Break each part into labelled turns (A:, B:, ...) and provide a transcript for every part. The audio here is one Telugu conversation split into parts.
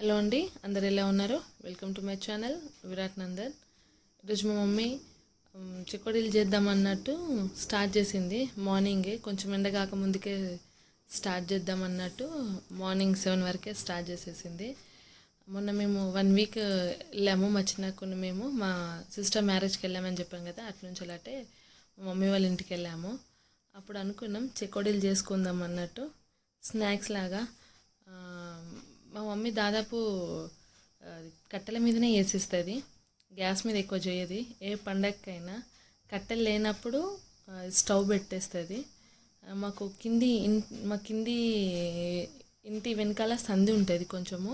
A: హలో అండి అందరు ఎలా ఉన్నారు? Welcome to my channel Virat Nandan ఈరోజు మా మమ్మీ ఉమ్, చిక్కుడీలు చేద్దాం అన్నట్టు స్టార్ట్ చేసింది. మార్నింగే కొంచెం ఎండ కాక ముందుకే స్టార్ట్ చేద్దాం అన్నట్టు మార్నింగ్ సెవెన్ వరకే స్టార్ట్ చేసేసింది. మొన్న మేము వన్ వీక్ వెళ్ళాము మా చిన్నకుని మేము. మా సిస్టర్ మ్యారేజ్కి వెళ్ళామని చెప్పాం కదా అటు నుంచి అలాంటే మా మమ్మీ వాళ్ళ ఇంటికి వెళ్ళాము. అప్పుడు అనుకున్నాం చెకోడీలు చేసుకుందాం అన్నట్టు. స్నాక్స్ లాగా మా మమ్మీ దాదాపు కట్టెల మీదనే వేసిస్తుంది. గ్యాస్ మీద ఎక్కువ చేయదు. ఏ పండగకైనా కట్టెలు లేనప్పుడు స్టవ్ పెట్టేస్తుంది. మాకు కింది ఇన్ మా కింది ఇంటి వెనకాల సంది ఉంటుంది కొంచెము.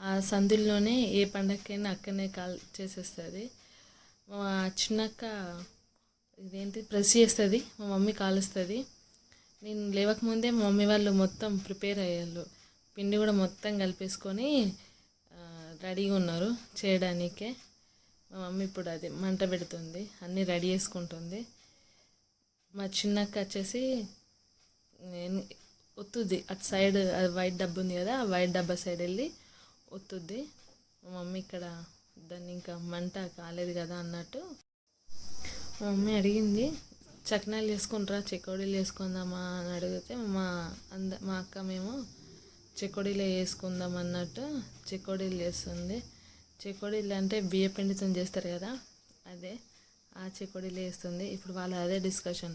A: ఆ సందుల్లోనే ఏ పండగకైనా అక్కడనే కాల్ చేసేస్తుంది. మా చిన్నక్క ఇదేంటి ప్రెస్ చేస్తుంది. మా మమ్మీ కాలుస్తుంది. నేను లేవకముందే మా మమ్మీ వాళ్ళు మొత్తం ప్రిపేర్ అయ్యారు పిండి కూడా మొత్తం కలిపేసుకొని రెడీగా ఉన్నారు చేయడానికే. మా మమ్మీ ఇప్పుడు అది మంట పెడుతుంది అన్నీ రెడీ చేసుకుంటుంది. మా చిన్నక్క వచ్చేసి నేను ఒత్తుద్ది. అటు సైడ్ అది వైట్ డబ్బా ఉంది కదా ఆ వైట్ డబ్బా సైడ్ వెళ్ళి ఒత్తుద్ది. మా మమ్మీ ఇక్కడ దాన్ని ఇంకా మంట కాలేదు కదా అన్నట్టు. మా మమ్మీ అడిగింది చక్నాలు చేసుకుంటారా చెకోడీలు చేసుకుందామా అని అడిగితే మా అంద మా అక్క మేము చెకోడీలే వేసుకుందాం అన్నట్టు చెకోడీలు చేస్తుంది చెకోడీలు అంటే బియ్య పిండితో చేస్తారు కదా అదే ఆ చెకోడీలు వేస్తుంది. ఇప్పుడు వాళ్ళ అదే డిస్కషన్.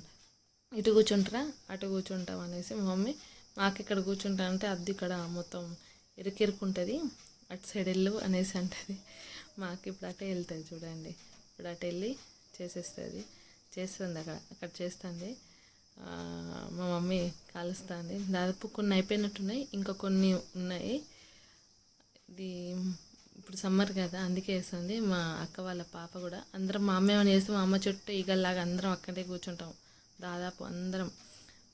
A: ఇటు కూర్చుంటారా? అటు కూర్చుంటాం అనేసి మా మమ్మీ మాకు ఇక్కడ కూర్చుంటా అంటే అద్దె ఇక్కడ మొత్తం ఇరుకిరుకుంటుంది అటు సైడ్ వెళ్ళు అనేసి అంటుంది. మాకు ఇప్పుడు అటే వెళ్తుంది చూడండి. ఇప్పుడు అటు వెళ్ళి చేసేస్తుంది. చేస్తుంది అక్కడ అక్కడ చేస్తుంది. మా మమ్మీ కాలుస్తుంది. దాదాపు కొన్ని అయిపోయినట్టున్నాయి. ఇంకా కొన్ని ఉన్నాయి. ఇది ఇప్పుడు సమ్మర్ కదా అందుకే వేస్తుంది. మా అక్క వాళ్ళ పాప కూడా. అందరం మా అమ్మ ఏమైనా చేస్తే మా అమ్మ చుట్టూ ఈగల్లాగా అందరం అక్కడే కూర్చుంటాం. దాదాపు అందరం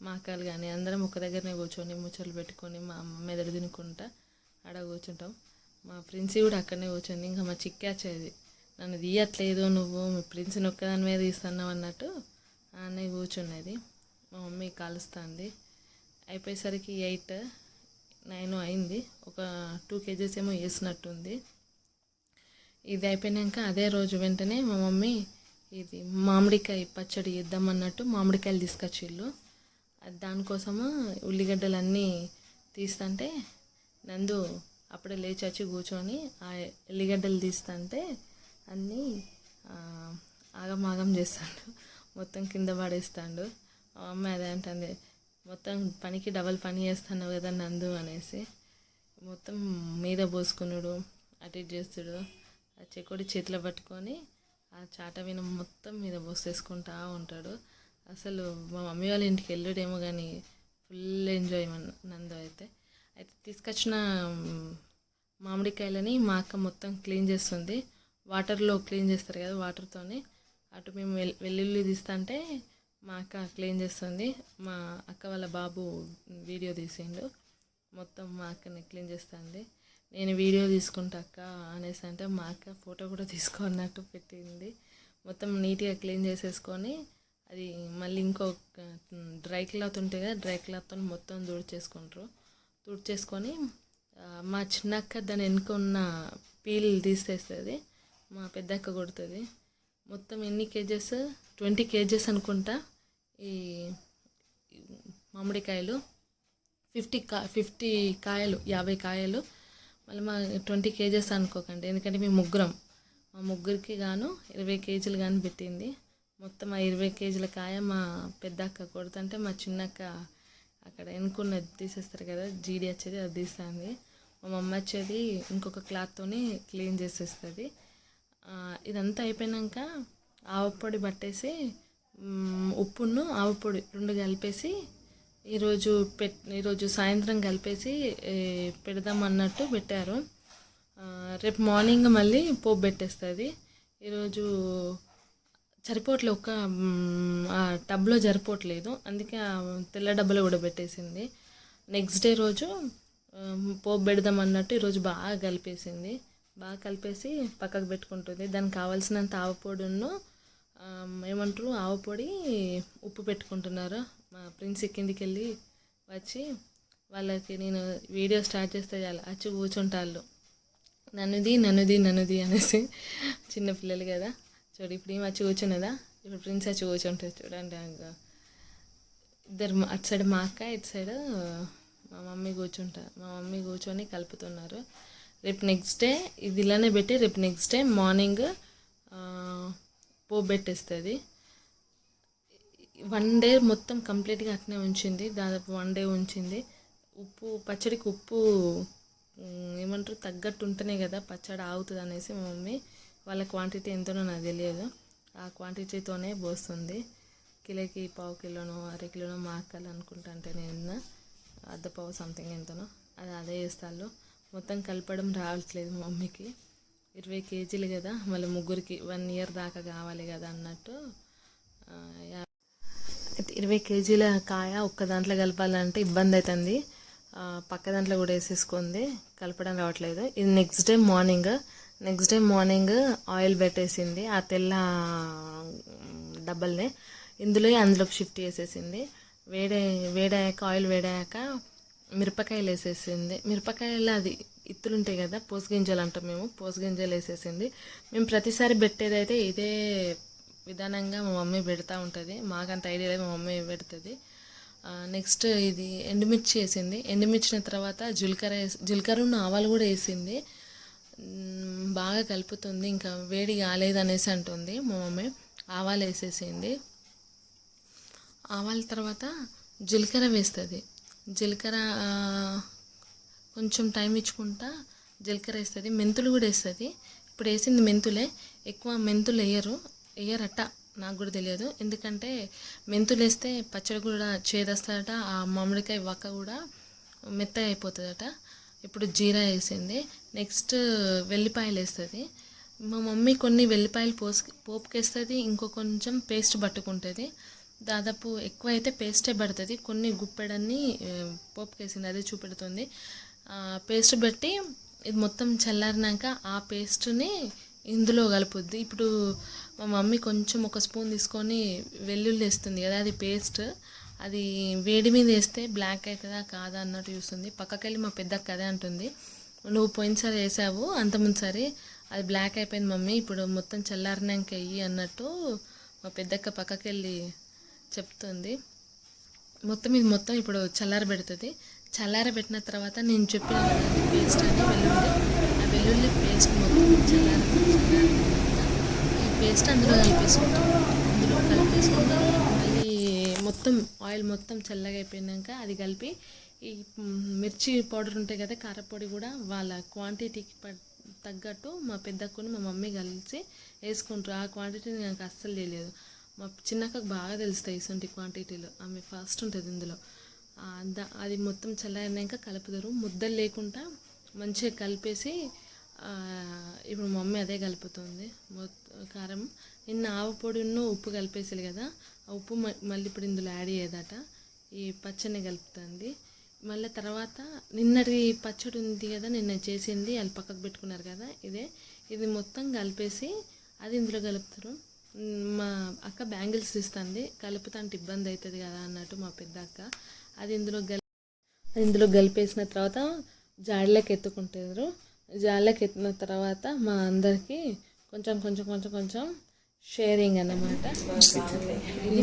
A: మా అక్కలు కానీ అందరం ఒక దగ్గరనే కూర్చొని ముచ్చట్లు పెట్టుకొని మా అమ్మ మెదడు తినుకుంటా ఆడ కూర్చుంటాం. మా ప్రిన్సీ కూడా అక్కడనే కూర్చుంది ఇంకా మా చిక్కాచేది నన్ను తీయట్లేదు నువ్వు మీ ప్రిన్స్ని ఒక్కదాని మీద తీస్తున్నావు అన్నట్టు ఆనే కూర్చున్నది. మా మమ్మీ కాలుస్తుంది. అయిపోయేసరికి ఎయిట్ నైన్ అయింది. ఒక టూ కేజీస్ ఏమో వేసినట్టుంది. ఇది అయిపోయినాక అదే రోజు వెంటనే మా మమ్మీ ఇది మామిడికాయ పచ్చడి ఇద్దామన్నట్టు మామిడికాయలు తీసుకొచ్చిళ్ళు. దానికోసము ఉల్లిగడ్డలు అన్నీ తీస్తుంటే నందు అప్పుడే లేచి వచ్చి కూర్చొని ఆ ఉల్లిగడ్డలు తీస్తుంటే అన్నీ ఆగమాగం చేస్తాడు. మొత్తం కింద పడేస్తాడు. అమ్మ అదే అంటుంది మొత్తం పనికి డబల్ పని చేస్తున్నావు కదా నందు అనేసి. మొత్తం మీద పోసుకున్నాడు అటు ఇటు చేస్తాడు. ఆ చెక్కుడి చేతిలో పట్టుకొని ఆ చాట విన మొత్తం మీద పోసేసుకుంటా ఉంటాడు. అసలు మా మమ్మీ వాళ్ళ ఇంటికి వెళ్ళాడేమో కానీ ఫుల్ ఎంజాయ్ నందు అయితే. అయితే తీసుకొచ్చిన మామిడికాయలని మా అక్క మొత్తం క్లీన్ చేస్తుంది. వాటర్లో క్లీన్ చేస్తారు కదా వాటర్తోని. అటు మేము వెల్- వెల్లుల్లి తీస్తుంటే మా అక్క క్లీన్ చేస్తుంది. మా అక్క వాళ్ళ బాబు వీడియో తీసిండు. మొత్తం మా అక్కని క్లీన్ చేస్తుంది. నేను వీడియో తీసుకుంటా అక్క అనేసి అంటే మా అక్క ఫోటో కూడా తీసుకున్నట్టు పెట్టింది. మొత్తం నీట్గా క్లీన్ చేసేసుకొని అది మళ్ళీ ఇంకో డ్రై క్లాత్ ఉంటే కదా డ్రై క్లాత్తో మొత్తం తుడిచేసుకుంటారు. తుడిచేసుకొని మా మా చిన్నక్క దాని వెనుక ఉన్న పీల్ తీసేస్తుంది. మా పెద్దక్క కొడుతుంది. మొత్తం ఎన్ని కేజెస్? ట్వంటీ కేజెస్ అనుకుంటా. ఈ మామిడికాయలు ఫిఫ్టీ కా ఫిఫ్టీ కాయలు యాభై కాయలు మళ్ళీ మా ట్వంటీ కేజెస్ అనుకోకండి. ఎందుకంటే మేము ముగ్గురం. మా ముగ్గురికి గాను ఇరవై కేజీలు కానీ పెట్టింది. మొత్తం ఆ ఇరవై కేజీల కాయ మా పెద్దక్క కొడుతుంటే మా చిన్నక్క అక్కడ ఎన్నుకున్నది తీసేస్తారు కదా జీడి వచ్చేది అది తీస్తుంది. మా మమ్మ వచ్చేది ఇంకొక క్లాత్తోని క్లీన్ చేసేస్తుంది. ఇదంతా అయిపోయినాక ఆవపొడి పట్టేసి ఉప్పును ఆవు పొడి రెండు కలిపేసి ఈరోజు పెట్ ఈరోజు సాయంత్రం కలిపేసి పెడదామన్నట్టు పెట్టారు. రేపు మార్నింగ్ మళ్ళీ పోపు పెట్టేస్తుంది. ఈరోజు సరిపోవట్లేదు ఒక ఆ టబ్లో సరిపోవట్లేదు. అందుకే ఆ తెల్ల డబ్బాలో కూడా పెట్టేసింది. నెక్స్ట్ డే రోజు పోపు పెడదాం అన్నట్టు ఈరోజు బాగా కలిపేసింది. బాగా కలిపేసి పక్కకు పెట్టుకుంటుంది. దానికి కావాల్సినంత ఆవు పొడిను ఏమంటారు? ఆవు పొడి ఉప్పు పెట్టుకుంటున్నారు? మా ప్రిన్స్ కిందికి వెళ్ళి వచ్చి వాళ్ళకి నేను వీడియో స్టార్ట్ చేస్తే చాలు. వచ్చి కూర్చుంటాళ్ళు. నన్నుది నన్నుది నన్నుది అనేసి చిన్న పిల్లలు కదా. చూడు ఇప్పుడు ఏమి వచ్చి కూర్చున్నదా? ఇప్పుడు ప్రిన్స్ వచ్చి కూర్చుంటుంది చూడండి ఇద్దరు మా- అటు సైడ్ మా అక్క ఇటు సైడ్ మా మమ్మీ కూర్చుంటారు మా మమ్మీ కూర్చొని కలుపుతున్నారు. రేపు నెక్స్ట్ డే ఇది ఇలానే పెట్టి రేపు నెక్స్ట్ డే మార్నింగ్ పోబెట్టేస్తుంది. వన్ డే మొత్తం కంప్లీట్గా అట్నే ఉంచింది. దాదాపు వన్ డే ఉంచింది. ఉప్పు పచ్చడికి ఉప్పు ఏమంటారు తగ్గట్టు ఉంటేనే కదా పచ్చడి ఆగుతుంది అనేసి మా మమ్మీ వాళ్ళ క్వాంటిటీ ఎంతనో నాకు తెలియదు. ఆ క్వాంటిటీతోనే పోస్తుంది. కిలోకి పావు కిలోనో అర కిలోనో మా అక్కలు అనుకుంటా అంటే నేను అర్ధ పావు సంథింగ్ ఎంతనో. అది అదే చేస్తాను మొత్తం కలపడం రావట్లేదు మా మమ్మీకి. ఇరవై కేజీలు కదా మళ్ళీ ముగ్గురికి వన్ ఇయర్ దాకా కావాలి కదా అన్నట్టు అయితే ఇరవై కేజీల కాయ ఒక్క దాంట్లో కలపాలంటే ఇబ్బంది అవుతుంది. పక్క దాంట్లో కూడా వేసేసుకుంది కలపడం రావట్లేదు. ఇది next day morning next day morning oil పెట్టేసింది ఆ తెల్ల డబ్బల్ని ఇందులో అందులోకి షిఫ్ట్ చేసేసింది. వేడే వేడాక ఆయిల్ వేడాక మిరపకాయలు వేసేసింది. మిరపకాయలు అది ఇత్తులు ఉంటాయి కదా పోసుగింజలు అంటాం మేము పోసుగింజలు వేసేసింది. మేము ప్రతిసారి పెట్టేదైతే ఇదే విధానంగా మా మమ్మీ పెడతా ఉంటుంది. మాకంత ఐడియా లేదు మా మమ్మీ పెడుతుంది. నెక్స్ట్ ఇది ఎండుమిర్చి వేసింది. ఎండుమిర్చిన తర్వాత జీలకర్ర వేసి ఉన్న ఆవాలు కూడా వేసింది. బాగా కలుపుతుంది ఇంకా వేడి కాలేదు అనేసి అంటుంది మా మమ్మీ. ఆవాలు వేసేసింది. ఆవాల తర్వాత జీలకర్ర వేస్తుంది. జీలకర్ర కొంచెం టైం ఇచ్చుకుంటా జీలకర్ర వేస్తుంది మెంతులు కూడా వేస్తుంది. ఇప్పుడు వేసింది మెంతులే ఎక్కువ మెంతులు వేయరు వేయరట నాకు కూడా తెలియదు. ఎందుకంటే మెంతులు వేస్తే పచ్చడి కూడా చేదొస్తుందట ఆ మామిడికాయ వక్క కూడా మెత్తగా అయిపోతుందట. ఇప్పుడు జీరా వేసింది నెక్స్ట్ వెల్లిపాయలు వేస్తుంది. మా మమ్మీ కొన్ని వెల్లిపాయలు పోసి పోపుకేస్తుంది ఇంకో కొంచెం పేస్ట్ పట్టుకుంటుంది. దాదాపు ఎక్కువ అయితే పేస్టే పడుతుంది కొన్ని గుప్పెడన్ని పోపుకేసింది అదే చూపెడుతుంది. పేస్ట్ పెట్టి ఇది మొత్తం చల్లారినాక ఆ పేస్ట్ని ఇందులో కలుపుద్ది. ఇప్పుడు మా మమ్మీ కొంచెం ఒక స్పూన్ తీసుకొని వెల్లుల్లి వేస్తుంది కదా అది పేస్ట్ అది వేడి మీద వేస్తే బ్లాక్ అవుతుందా కాదా అన్నట్టు చూస్తుంది. పక్కకెళ్ళి మా పెద్దక్క అదే అంటుంది. నువ్వు పోయినసారి వేసావు అంతముందుసారి అది బ్లాక్ అయిపోయింది మమ్మీ ఇప్పుడు మొత్తం చల్లారినాక వెయ్యి అన్నట్టు మా పెద్దక్క పక్కకెళ్ళి చెప్తుంది. మొత్తం ఇది మొత్తం ఇప్పుడు చల్లారబెడుతుంది. చల్లారబెట్టిన తర్వాత నేను చెప్పిన పేస్ట్ అని వెల్లుల్లి ఆ వెల్లుల్లి పేస్ట్ మొత్తం చల్లార ఈ పేస్ట్ అందులో కలిపేసుకుంటాం అందులో కలిపేసుకుంటాం మళ్ళీ మొత్తం ఆయిల్ మొత్తం చల్లగా అయిపోయినాక అది కలిపి ఈ మిర్చి పౌడర్ ఉంటాయి కదా కారపొడి కూడా వాళ్ళ క్వాంటిటీకి ప- తగ్గట్టు మా పెద్దక్కుని మా మమ్మీ కలిసి వేసుకుంటారు. ఆ క్వాంటిటీని నాకు అస్సలు తెలియదు. మా చిన్నక్కకు బాగా తెలుస్తాయి ఇటువంటి క్వాంటిటీలు ఆమె ఫస్ట్ ఉంటుంది ఇందులో. అది మొత్తం చల్లారినాక కలుపుతారు. ముద్దలు లేకుండా మంచిగా కలిపేసి ఇప్పుడు మమ్మీ అదే కలుపుతుంది. మొత్తం కారం. నిన్న ఆవు పొడిను ఉప్పు కలిపేసారు కదా ఆ ఉప్పు మ- మళ్ళీ ఇప్పుడు ఇందులో యాడ్ చేయదట ఈ పచ్చని కలుపుతుంది. మళ్ళీ తర్వాత నిన్నటి పచ్చడి ఉంది కదా నిన్న చేసింది వాళ్ళు పక్కకు పెట్టుకున్నారు కదా ఇదే. ఇది మొత్తం కలిపేసి అది ఇందులో కలుపుతారు. మ్, అక్క బ్యాంగిల్స్ తీస్తుంది. కలుపుతాంటే ఇబ్బంది అవుతుంది కదా అన్నట్టు మా పెద్ద అక్క. అది ఇందులో గల్ అది ఇందులో కలిపేసిన తర్వాత జాడీలోకి ఎత్తుకుంటారు. జాడీలోకి ఎత్తిన తర్వాత మా అందరికి కొంచెం కొంచెం కొంచెం కొంచెం షేరింగ్ అన్నమాట. ఇది